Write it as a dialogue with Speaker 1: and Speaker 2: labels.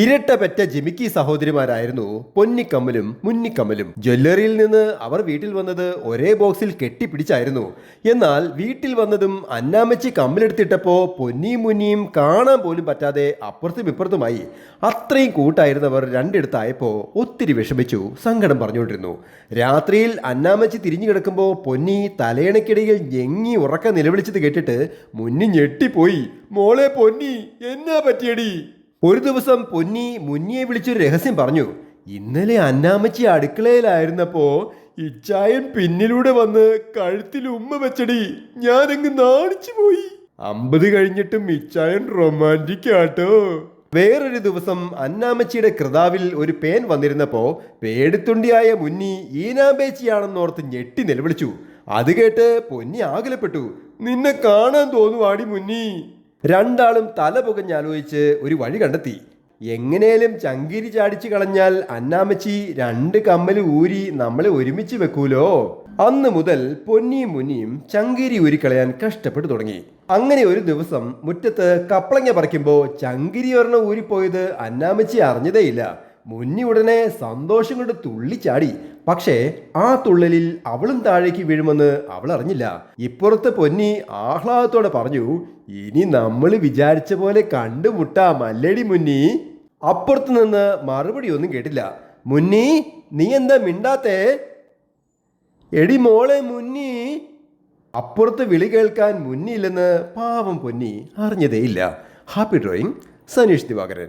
Speaker 1: ഇരട്ട പെറ്റ ജിമിക്കി സഹോദരിമാരായിരുന്നു പൊന്നിക്കമ്മലും മുന്നിക്കമ്മലും. ജ്വല്ലറിയിൽ നിന്ന് അവർ വീട്ടിൽ വന്നത് ഒരേ ബോക്സിൽ കെട്ടിപ്പിടിച്ചായിരുന്നു. എന്നാൽ വീട്ടിൽ വന്നതും അന്നാമച്ചി കമ്മലെടുത്തിട്ടപ്പോ പൊന്നിയും മുന്നിയും കാണാൻ പോലും പറ്റാതെ അപ്പുറത്തും ഇപ്പുറത്തുമായി. അത്രയും കൂട്ടായിരുന്നവർ രണ്ടിടത്തായപ്പോ ഒത്തിരി വിഷമിച്ചു സങ്കടം പറഞ്ഞുകൊണ്ടിരുന്നു. രാത്രിയിൽ അന്നാമച്ചി തിരിഞ്ഞു കിടക്കുമ്പോൾ പൊന്നി തലയണക്കിടയിൽ ഞെങ്ങി ഉറക്ക നിലവിളിച്ചത് കേട്ടിട്ട് മുന്നി ഞെട്ടിപ്പോയി. മോളെ പൊന്നി എന്നാ പറ്റിയടി? ഒരു ദിവസം പൊന്നി മുന്നിയെ വിളിച്ചൊരു രഹസ്യം പറഞ്ഞു. ഇന്നലെ അന്നാമച്ചി അടുക്കളയിലായിരുന്നപ്പോ ഇച്ചായൻ പിന്നിലൂടെ വന്ന് കഴുത്തിൽ ഉമ്മ വെച്ചടി ഞാനങ്ങ് നാണിച്ചു പോയി. അമ്പത് കഴിഞ്ഞിട്ടും ഇച്ചായൻ റൊമാന്റിക് ആട്ടോ. വേറൊരു ദിവസം അന്നാമച്ചിയുടെ കൃതാവിൽ ഒരു പേൻ വന്നിരുന്നപ്പോ പേടിത്തുണ്ടിയായ മുന്നി ഈനാമ്പേച്ചിയാണെന്നോർത്ത് ഞെട്ടി നിലവിളിച്ചു. അത് കേട്ട് പൊന്നി ആകലപ്പെട്ടു. നിന്നെ കാണാൻ തോന്നുവാടി മുന്നി. രണ്ടാളും തല പുകഞ്ഞാലോചിച്ച് ഒരു വഴി കണ്ടെത്തി. എങ്ങനെയും ചങ്കിരി ചാടിച്ചു കളഞ്ഞാൽ അന്നാമച്ചി രണ്ട് കമ്മൽ ഊരി നമ്മളെ ഒരുമിച്ച് വെക്കൂലോ? അന്ന് മുതൽ പൊന്നിയും മുന്നിയും ചങ്കിരി ഊരിക്കളയാൻ കഷ്ടപ്പെട്ടു തുടങ്ങി. അങ്ങനെ ഒരു ദിവസം മുറ്റത്ത് കപ്പളങ്ങ പറിക്കുമ്പോൾ ചങ്കിരി ഒരെണ്ണം ഊരിപ്പോയത് അന്നാമച്ചി അറിഞ്ഞതേയില്ല. മുന്നി ഉടനെ സന്തോഷം കൊണ്ട് തുള്ളിച്ചാടി. പക്ഷേ ആ തുള്ളലിൽ അവളും താഴേക്ക് വീഴുമെന്ന് അവൾ അറിഞ്ഞില്ല. ഇപ്പുറത്തെ പൊന്നി ആഹ്ലാദത്തോടെ പറഞ്ഞു ഇനി നമ്മൾ വിചാരിച്ച പോലെ കണ്ടുമുട്ടാ മല്ലടി മുന്നി. അപ്പുറത്ത് നിന്ന് മറുപടി ഒന്നും കേട്ടില്ല. മുന്നി നീ എന്താ മിണ്ടാത്തേ? എടി മോളെ മുന്നി. അപ്പുറത്ത് വിളി കേൾക്കാൻ മുന്നിയില്ലെന്ന് പാവം Ponni അറിഞ്ഞതേയില്ല. Happy drawing Saneesh Divakaran.